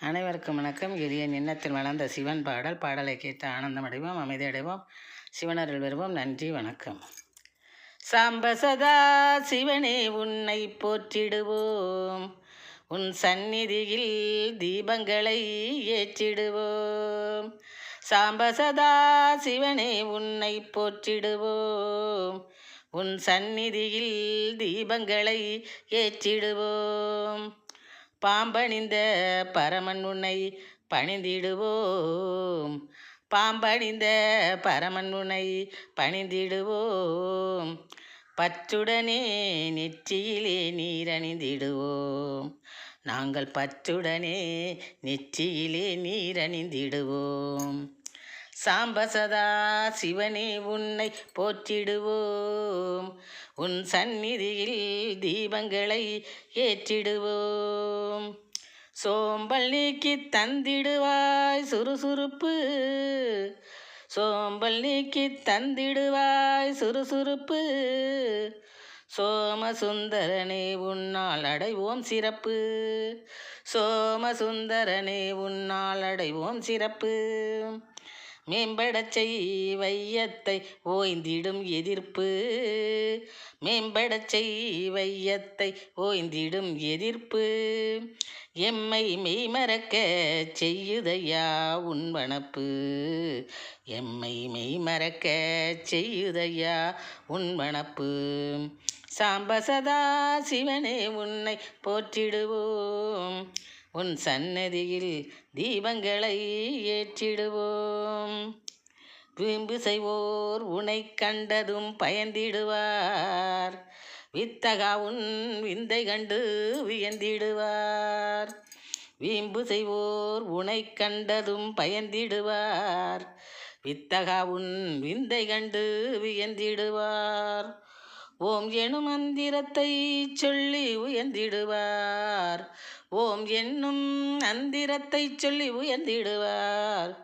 அனைவருக்கும் வணக்கம். எளிய எண்ணத்தில் வளர்ந்த சிவன் பாடல் பாடலை கேட்டு ஆனந்தம் அடைவோம் அமைதி அடைவோம். சிவனருள் வருவோம் நன்றி வணக்கம். சாம்ப சதா சிவனே உன்னை போற்றிடுவோம். உன் சந்நிதியில் தீபங்களை ஏற்றிடுவோம். சாம்ப சதா சிவனே உன்னை போற்றிடுவோம். உன் சந்நிதியில் தீபங்களை ஏற்றிடுவோம். பாம்பணிந்த பரமன் உன்னை பணிந்திடுவோம். பாம்பணிந்த பரமன் உன்னை பணிந்திடுவோம். பற்றுடனே நெற்றியிலே நீரணிந்திடுவோம் நாங்கள் பற்றுடனே நெற்றியிலே நீரணிந்திடுவோம் சாம்பசதா சிவனே உன்னை போற்றிடுவோம். உன் சந்நிதியில் தீபங்களை ஏற்றிடுவோம். சோம்பல் நீக்கி தந்திடுவாய் சுறுசுறுப்பு. சோம்பல் நீக்கி தந்திடுவாய் சுறுசுறுப்பு. சோமசுந்தரனே உன்னால் அடைவோம் சிறப்பு. சோமசுந்தரனே உன்னால் அடைவோம் சிறப்பு. மேம்படச் செய் வையத்தை ஓய்ந்திடும் எதிர்ப்பு. மேம்படச் செய் வையத்தை ஓய்ந்திடும் எதிர்ப்பு. எம்மை மெய்மறக்க செய்யுதையா உன்வனப்பு எம்மை மெய்மறக்க செய்யுதையா உன்வனப்பு சாம்பசதா சிவனே உன்னை போற்றிடுவோம். உன் சன்னதியில் தீபங்களை ஏற்றிடுவோம். வீம்பு செய்வோர் உனை கண்டதும் பயந்திடுவார். வித்தகா உன் விந்தை கண்டு வியந்திடுவார். வீம்பு செய்வோர் உனை கண்டதும் பயந்திடுவார். வித்தகா உன் விந்தை கண்டு வியந்திடுவார். ஓம் எனும் மந்திரத்தை சொல்லி உயர்ந்திடுவார். ஓம் என்னும் மந்திரத்தை சொல்லி உயர்ந்திடுவார்.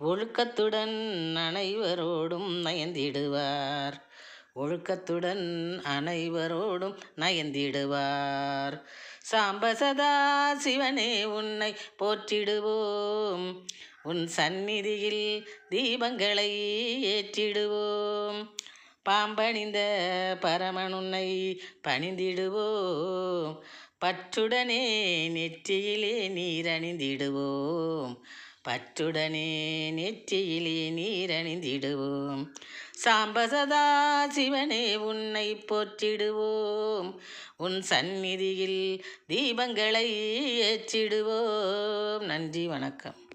ஒழுக்கத்துடன் அனைவரோடும் நயந்திடுவார். ஒழுக்கத்துடன் அனைவரோடும் நயந்திடுவார். சாம்பசதா சிவனே உன்னை போற்றிடுவோம். உன் சந்நிதியில் தீபங்களை ஏற்றிடுவோம். பாம்பணிந்த பரமனுன்னை பணிந்திடுவோம். பற்றுடனே நெற்றியிலே நீரணிந்திடுவோம். பற்றுடனே நெற்றியிலே நீரணிந்திடுவோம். சாம்பசதா சிவனே உன்னை போற்றிடுவோம். உன் சந்நிதியில் தீபங்களை ஏற்றிடுவோம். நன்றி வணக்கம்.